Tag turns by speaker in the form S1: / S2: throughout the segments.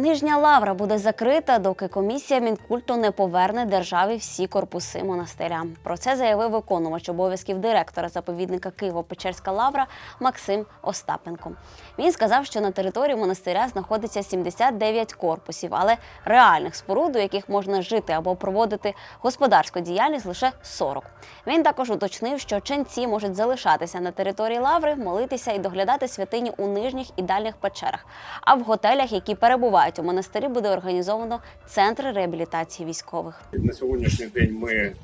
S1: Нижня лавра буде закрита, доки комісія мінкульту не поверне державі всі корпуси монастиря. Про це заявив виконувач обов'язків директора заповідника Києво-Печерська лавра Максим Остапенко. Він сказав, що на території монастиря знаходиться 79 корпусів, але реальних споруд, у яких можна жити або проводити господарську діяльність, лише 40. Він також уточнив, що ченці можуть залишатися на території лаври, молитися і доглядати святині у нижніх і дальніх печерах. А в готелях, які перебувають у монастирі, буде організовано центр реабілітації військових.
S2: На сьогоднішній день ми е,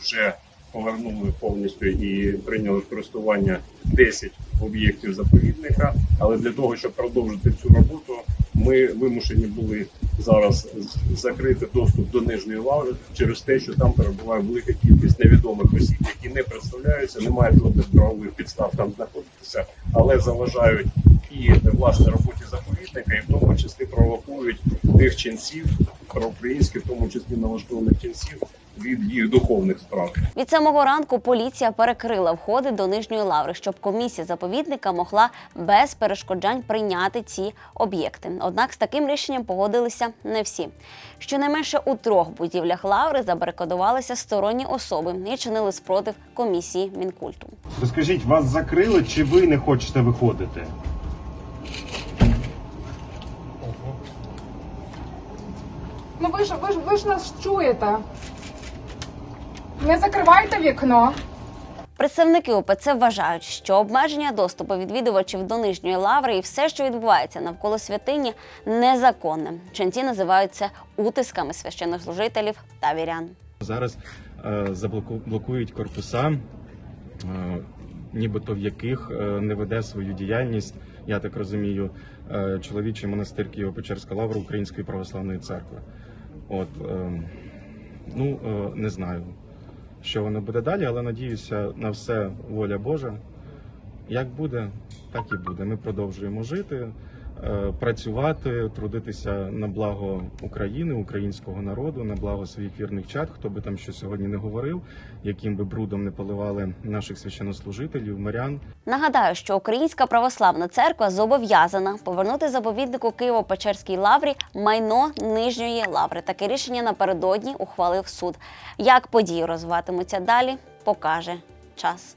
S2: вже повернули повністю і прийняли користування 10 об'єктів заповідника. Але для того, щоб продовжити цю роботу, ми вимушені були зараз закрити доступ до нижньої лаври через те, що там перебуває велика кількість невідомих осіб, які не представляються, не мають жодних правових підстав там знаходитися, але заважають і власне роботі заповідника, і в тому числі провокують тих ченців, проукраїнських, в тому числі налаштованих ченців від їх духовних справ.
S1: Від самого ранку поліція перекрила входи до нижньої лаври, щоб комісія заповідника могла без перешкоджань прийняти ці об'єкти. Однак з таким рішенням погодилися не всі. Щонайменше у трьох будівлях лаври забарикадувалися сторонні особи і чинили спротив комісії мінкульту.
S3: Розкажіть, вас закрили чи ви не хочете виходити?
S4: Ну ви ж ви ж ви ж нас чуєте. Не закривайте вікно.
S1: Представники ОПЦ вважають, що обмеження доступу відвідувачів до нижньої лаври і все, що відбувається навколо святині, незаконне. Ченці називають це утисками священнослужителів та вірян.
S5: Зараз е, заблоку- блокують корпуса, е, нібито в яких е, не веде свою діяльність, я так розумію, е, чоловічий монастир Києво-Печерська лавра Української православної церкви. От е, ну е, не знаю, що воно буде далі, але надіюся на все воля Божа. Як буде, так і буде. Ми продовжуємо жити, працювати, трудитися на благо України, українського народу, на благо своїх вірних чад, хто би там що сьогодні не говорив, яким би брудом не поливали наших священнослужителів, мирян.
S1: Нагадаю, що Українська православна церква зобов'язана повернути заповіднику Києво-Печерській лаврі майно нижньої лаври. Таке рішення напередодні ухвалив суд. Як події розвиватимуться далі, покаже час.